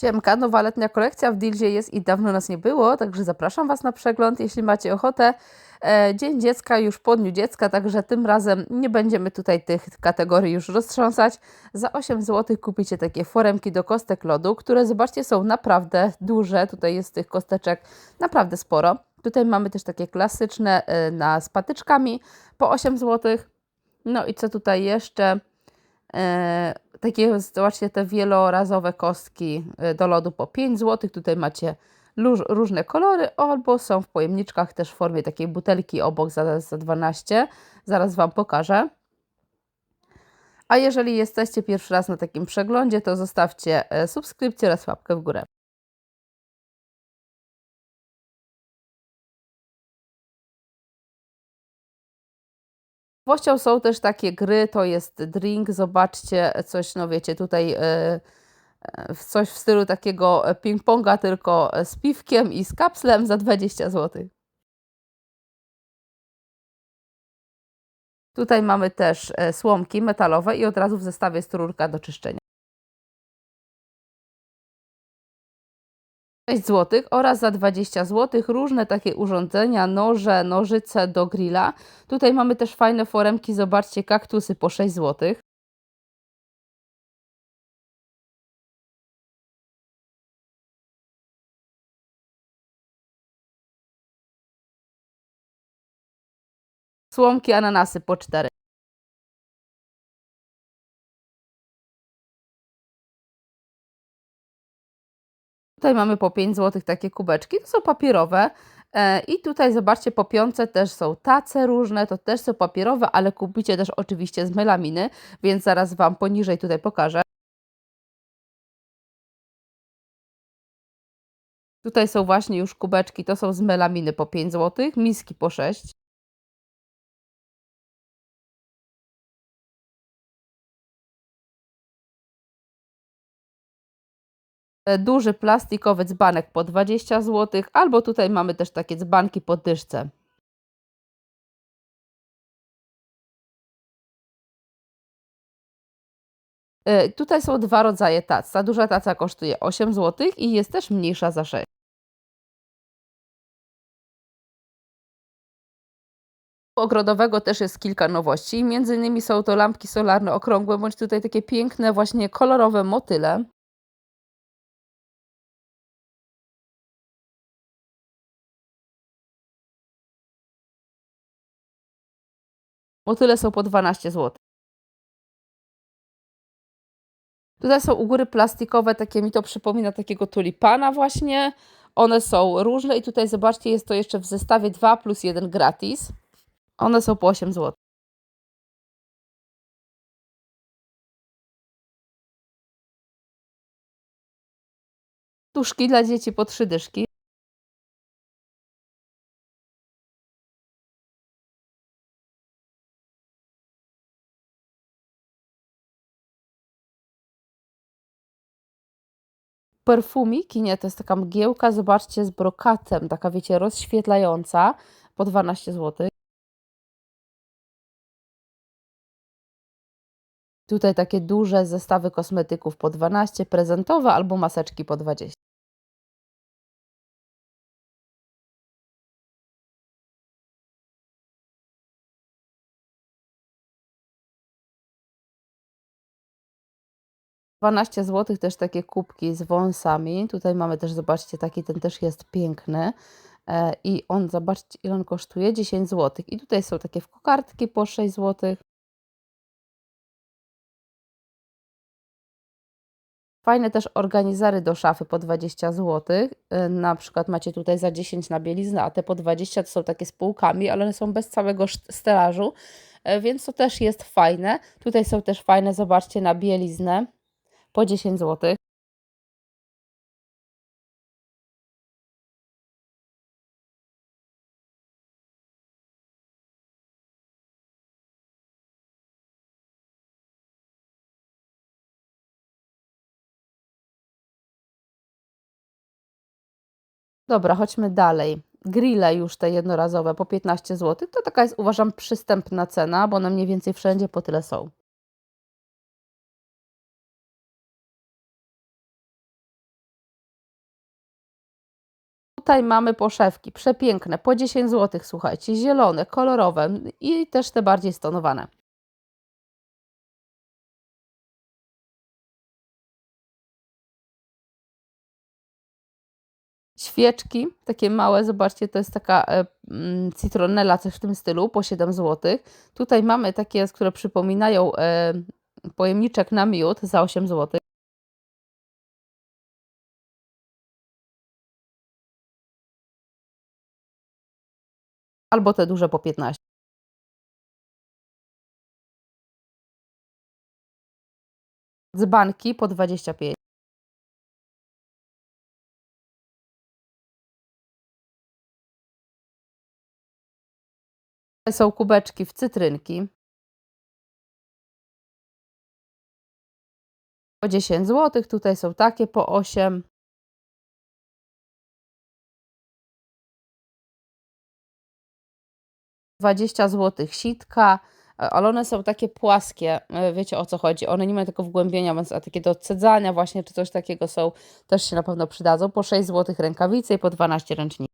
Siemka, nowa letnia kolekcja w Dilzie jest i dawno nas nie było, także zapraszam Was na przegląd, jeśli macie ochotę. E, Dzień Dziecka już po Dniu Dziecka, także tym razem nie będziemy tutaj tych kategorii już roztrząsać. Za 8 zł kupicie takie foremki do kostek lodu, które zobaczcie są naprawdę duże. Tutaj jest tych kosteczek naprawdę sporo. Tutaj mamy też takie klasyczne e, na z patyczkami po 8 zł. No i co tutaj jeszcze? E, takie, zobaczcie, te wielorazowe kostki e, do lodu po 5 zł. Tutaj macie różne kolory, albo są w pojemniczkach też w formie takiej butelki obok za, za 12. Zaraz Wam pokażę. A jeżeli jesteście pierwszy raz na takim przeglądzie, to zostawcie e, subskrypcję oraz łapkę w górę. Nowością są też takie gry, to jest drink, zobaczcie, coś, no wiecie, tutaj e, e, coś w stylu takiego ping-ponga, tylko z piwkiem i z kapslem za 20 zł. Tutaj mamy też e, słomki metalowe i od razu w zestawie jest rurka do czyszczenia. Zł oraz za 20 zł różne takie urządzenia, noże, nożyce do grilla. Tutaj mamy też fajne foremki, zobaczcie, kaktusy po 6 zł. Słomki ananasy po 4. Tutaj mamy po 5 zł takie kubeczki, to są papierowe. E, I tutaj zobaczcie, po piące też są tace różne, to też są papierowe, ale kupicie też oczywiście z melaminy, więc zaraz Wam poniżej tutaj pokażę. Tutaj są właśnie już kubeczki, to są z melaminy po 5 zł, miski po 6. duży plastikowy dzbanek po 20 zł, albo tutaj mamy też takie dzbanki po dyszce. E, tutaj są dwa rodzaje tac. Ta duża taca kosztuje 8 zł i jest też mniejsza za 6. ogrodowego też jest kilka nowości. Między innymi są to lampki solarne okrągłe, bądź tutaj takie piękne, właśnie kolorowe motyle. Motyle są po 12 zł. Tutaj są u góry plastikowe, takie mi to przypomina takiego tulipana właśnie. One są różne i tutaj zobaczcie, jest to jeszcze w zestawie 2 plus 1 gratis. One są po 8 zł. Tuszki dla dzieci po 3 dyszki. Perfumiki, nie, to jest taka mgiełka, zobaczcie, z brokatem, taka wiecie, rozświetlająca, po 12 zł. Tutaj takie duże zestawy kosmetyków po 12, prezentowe albo maseczki po 20. Dwanaście zł też takie kubki z wąsami. Tutaj mamy też, zobaczcie, taki ten też jest piękny. E, I on, zobaczcie, ile on kosztuje? 10 zł. I tutaj są takie kokardki po 6 zł. Fajne też organizery do szafy po 20 zł. Y, na przykład macie tutaj za 10 na bieliznę, a te po 20 to są takie z półkami, ale one są bez całego stelażu, y, więc to też jest fajne. Tutaj są też fajne, zobaczcie, na bieliznę po 10 zł. Dobra, chodźmy dalej. Grille już te jednorazowe po 15 zł. To taka jest, uważam, przystępna cena, bo one mniej więcej wszędzie po tyle są. Tutaj mamy poszewki, przepiękne, po 10 zł, słuchajcie, zielone, kolorowe i też te bardziej stonowane. Świeczki, takie małe, zobaczcie, to jest taka e, mm, citronella, coś w tym stylu, po 7 zł. Tutaj mamy takie, które przypominają e, pojemniczek na miód za 8 zł. Albo te duże po 15. Dzbanki po 25. Tutaj są kubeczki w cytrynki. Po 10 zł, tutaj są takie po 8. Dwadzieścia złotych sitka, e, ale one są takie płaskie, e, wiecie o co chodzi. One nie mają tego wgłębienia, więc a takie do odsadzania właśnie, czy coś takiego są, też się na pewno przydadzą. Po 6 złotych rękawice i po 12 ręczników.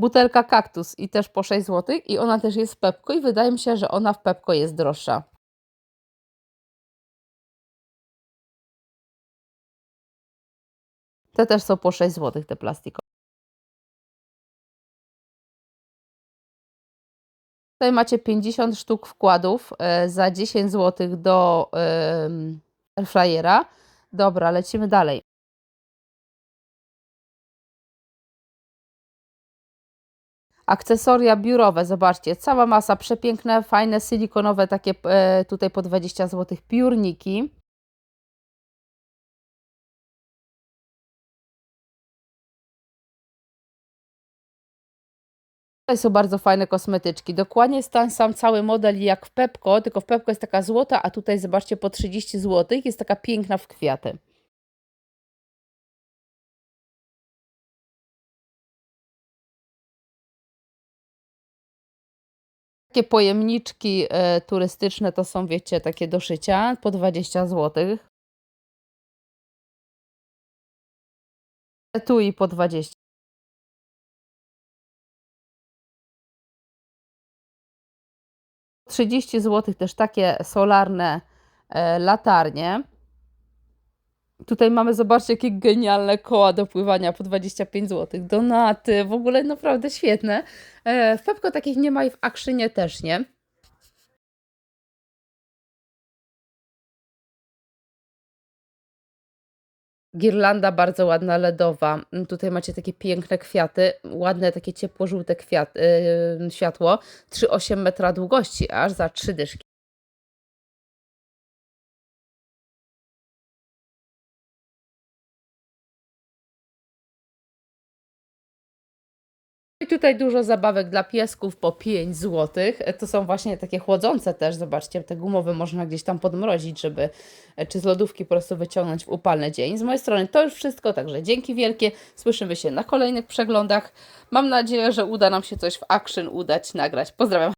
Butelka kaktus i też po 6 zł i ona też jest w Pepko i wydaje mi się, że ona w Pepko jest droższa. Te też są po 6 zł, te plastikowe. Tutaj macie 50 sztuk wkładów e, za 10 zł do airfryera. Dobra, lecimy dalej. Akcesoria biurowe, zobaczcie, cała masa, przepiękne, fajne, silikonowe, takie e, tutaj po 20 zł piórniki. Tutaj są bardzo fajne kosmetyczki. Dokładnie jest ten sam cały model jak w Pepko, tylko w Pepko jest taka złota, a tutaj zobaczcie po 30 zł jest taka piękna w kwiaty. Takie pojemniczki e, turystyczne to są, wiecie, takie do szycia po 20 zł. Etui po 20. Trzydzieści zł też takie solarne e, latarnie. Tutaj mamy, zobaczcie, jakie genialne koła do pływania po 25 zł. Donaty, w ogóle naprawdę świetne. E, w Pepko takich nie ma i w Akrzynie też nie. Girlanda bardzo ładna, LEDowa. Tutaj macie takie piękne kwiaty, ładne takie ciepło-żółte yy, światło. 3,8 metra długości, aż za 3 dyszki. Tutaj dużo zabawek dla piesków po 5 zł. To są właśnie takie chłodzące też, zobaczcie, te gumowe można gdzieś tam podmrozić, żeby e, czy z lodówki po prostu wyciągnąć w upalny dzień. Z mojej strony to już wszystko, także dzięki wielkie. Słyszymy się na kolejnych przeglądach. Mam nadzieję, że uda nam się coś w Action udać, nagrać. Pozdrawiam.